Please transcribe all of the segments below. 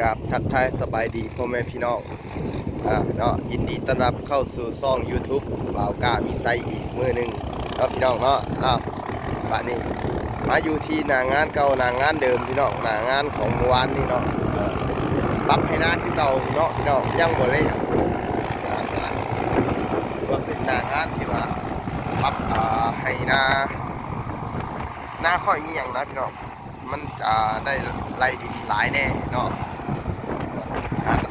กับทักทายสบายดีพ่อแม่พี่น้องอ่าเนาะยินดีต้อนรับเข้าสู่ซ่อง YouTube บ่าวก้ามีไซอีกมือหนึ่งเนาะพี่น้องเนาะอ้าวบัดนี้มาอยู่ที่หนางานเก่าหนางานเดิมพี่น้องหนางานของเมื่อวานนี่เนาะปรับให้หน้าที่เก่าเนาะพี่น้องยังบ่ได้ว่าเป็นหนางานที่ว่าปรับอ่าให้หน้าหน้าค่อยอีหยังนะพี่น้องมันจะได้ไล่ดินหลายแน่เนาะ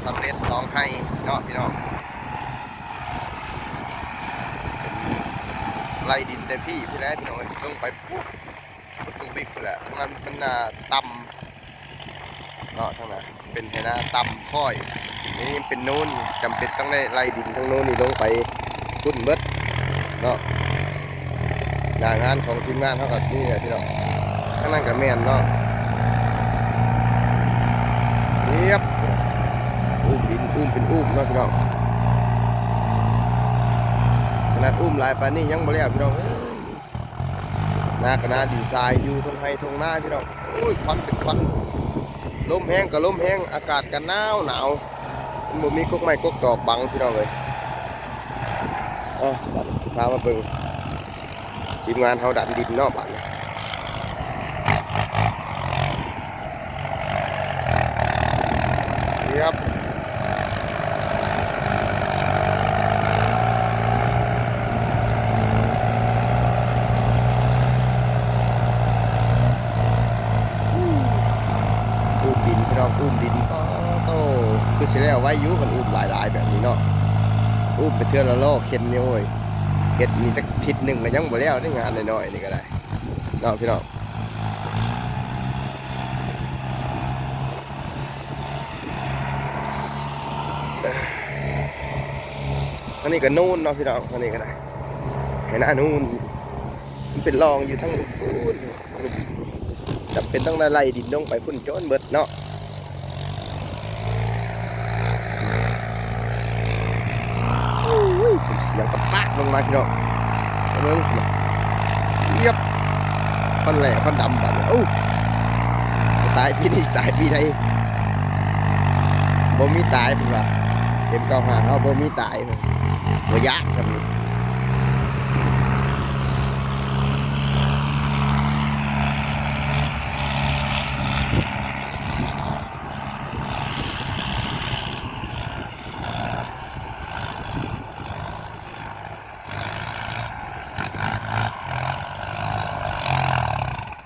สำเร็จสองให้เนาะพี่น้องไล่ดินแต่พี่พี่แล้วพี่น้องต้องไปปุ๊บต้งบิ๊กแหละทั้งนั้นมันน่าต่ำเนาะทั้งนั้นเป็นให้หน้าต่ำค่อยนี่เป็นนู้นจำเป็นต้องได้ไล่ดินทั้งนู้นนี่ลงไปพุ่นเบิดเนาะหน้างานของทีมงานเขากับนี่แหละพี่น้องข้างนั้นกับแม่นเนาะเรียบ ดินอุ้มเป็นอุ้มเนาะพี่น้องขนาดอุ้มหลายปานนี้ยังบ่แล้วพี่น้องเอ้ยหน้ากระนาดินทรายอยู่ทงไห้ทงหน้าพี่น้องโอ้ยควันเป็นควันลมแห้งกับลมแห้งอากาศกันหนาวหนาวมันบ่มีกกไม้กกตอกบังพี่น้องเลยเอ๋อบัดสิพามาเบิ่งทีมงานเฮาดันดินเนาะบัดนี้นี่ครับอุ้มดินพี่น้องอุ้มดิน ก็โตคือสิแล้วไว้ยุกันอุ้มหลายๆแบบนี้เนาะอุ้มไปเทื่อละโลกเข็นนี่โอ้ยเห็ดมีจักทิศหนึ่งก็ยังบ่แล้วได้งานน้อยๆนี่ก็ได้เนาะพี่น้องอันนี้ก็นู่นเนาะพี่น้องอันนี้ก็ได้เห็นหน้านู่นมันเป็นรองอยู่ทั้งนู่นจำเป็นต้องได้ไล่ดินลงไปพุ่นโจนเบิดเนาะโอ้ยเสียงกระปะลงมาพี่น้องเอาเบิ่งเยียบฟันแหล่ฟันดำบัดโอ้ตายพี่นี่ตายพี่ใดบ่มีตายเป็นว่าเอ็มเก้าห้าเขาบ่มีตายเลยบ่ยากสำนี้โ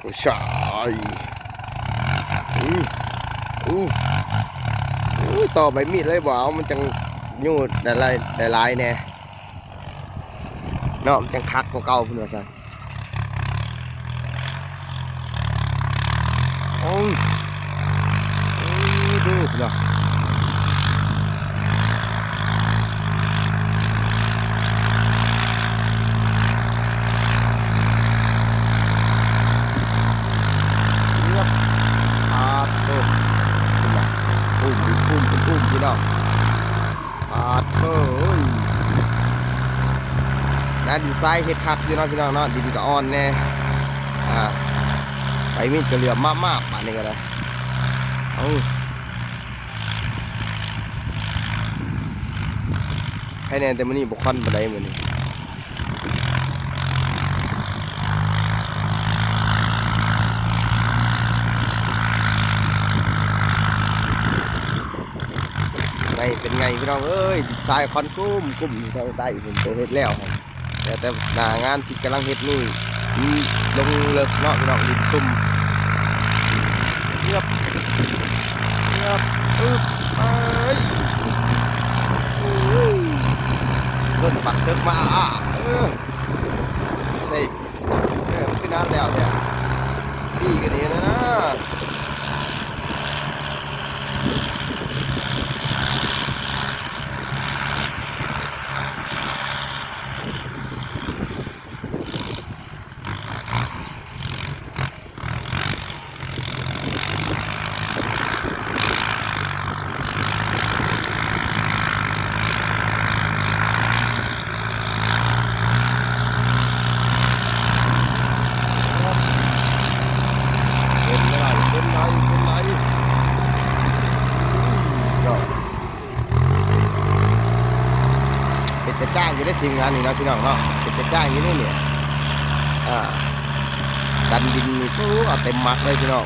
อ้ชายอืออู้อู้ต่อใบมีดเลยบ่เอามันจังยูดได้ลายได้ลายแน่เนาะมันจังคักกว่าเก่าพุ่นว่าซั่นโอ้ยดูพุ่นน่ะเรียบอาโตพุ่นน่ะอุ้มดิอุ้มเป็นอุ้มพี่น้อง อาโตเอ้ยนะดีไซน์เฮ็ดคักอยู่เนาะพี่น้องเนาะดินก็อ่อนแน่อ่าไปมีดก็เหลือมมากๆป่านนี้ก็ได้เอาให้แนนแต่มื้อนี้บ่ค่อนปานใดมื้อนี้ ไงเป็นไงพี่น้องเอ้ยทรายคอนกุ้มกุ้มอยู่ทางใต้ผมตัวเฮ็ดแล้วครับแต่แต่หน้างานที่กำลังเฮ็ดนี่ลงเลิกเนาะพี่น้องดินซุ่มเงียบเงียบอึ๊บไปโอ้ยเริ่มปักเซิร์ฟมาอะเออนี่เออขึ้นน้ำแล้วเนี่ยดีกันดีนะนะ เป็นไรเป็นไรเป็นไร อยู่ ได้ทีมงานนี่นะพี่น้องเนาะเป็นกระจ้างอย่างนี้เนี่ยอ่าดันดินนี่ก็เอาเต็มมัดเลยพี่น้อง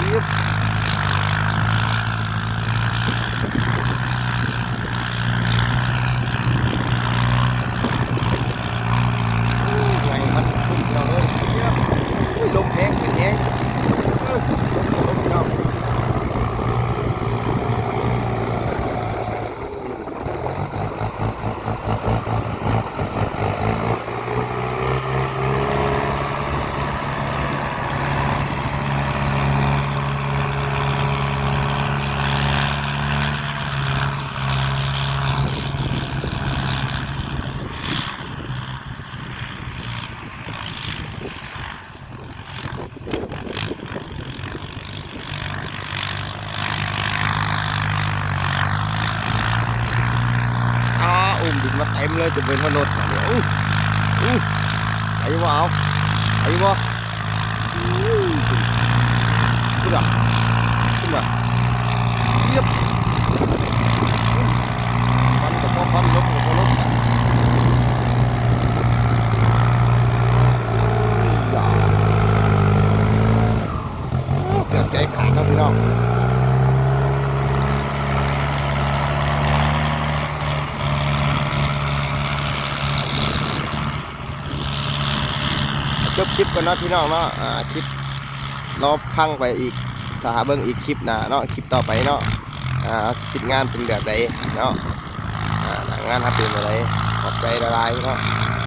ยิบไงมันขึ้นเราเลยอุ้ยลมแห้งเป็นแห้งเออลมเราอ่าอุ้ มาเต็มเลยจะเป็นถนนเดี๋ยวอู้อุ้ไอ้บ่เอาไอ้บ่อุ้ยขึ้นอะขึ้นอะเยียบมันก็พอความลบก็พอลบอย่าเกือบใจขาดแล้วพี่น้อง จบคลิปกันเนาะพี่น้องเนาะอ่าคลิปรอพังไปอีกถ้าหาเบิ้งอีกคลิปหน้าเนาะคลิปต่อไปเนาะอ่าสปิดงานเป็นแบบใดเนาะอ่างานทำเป็นอะไรขอบใจละลายเนาะ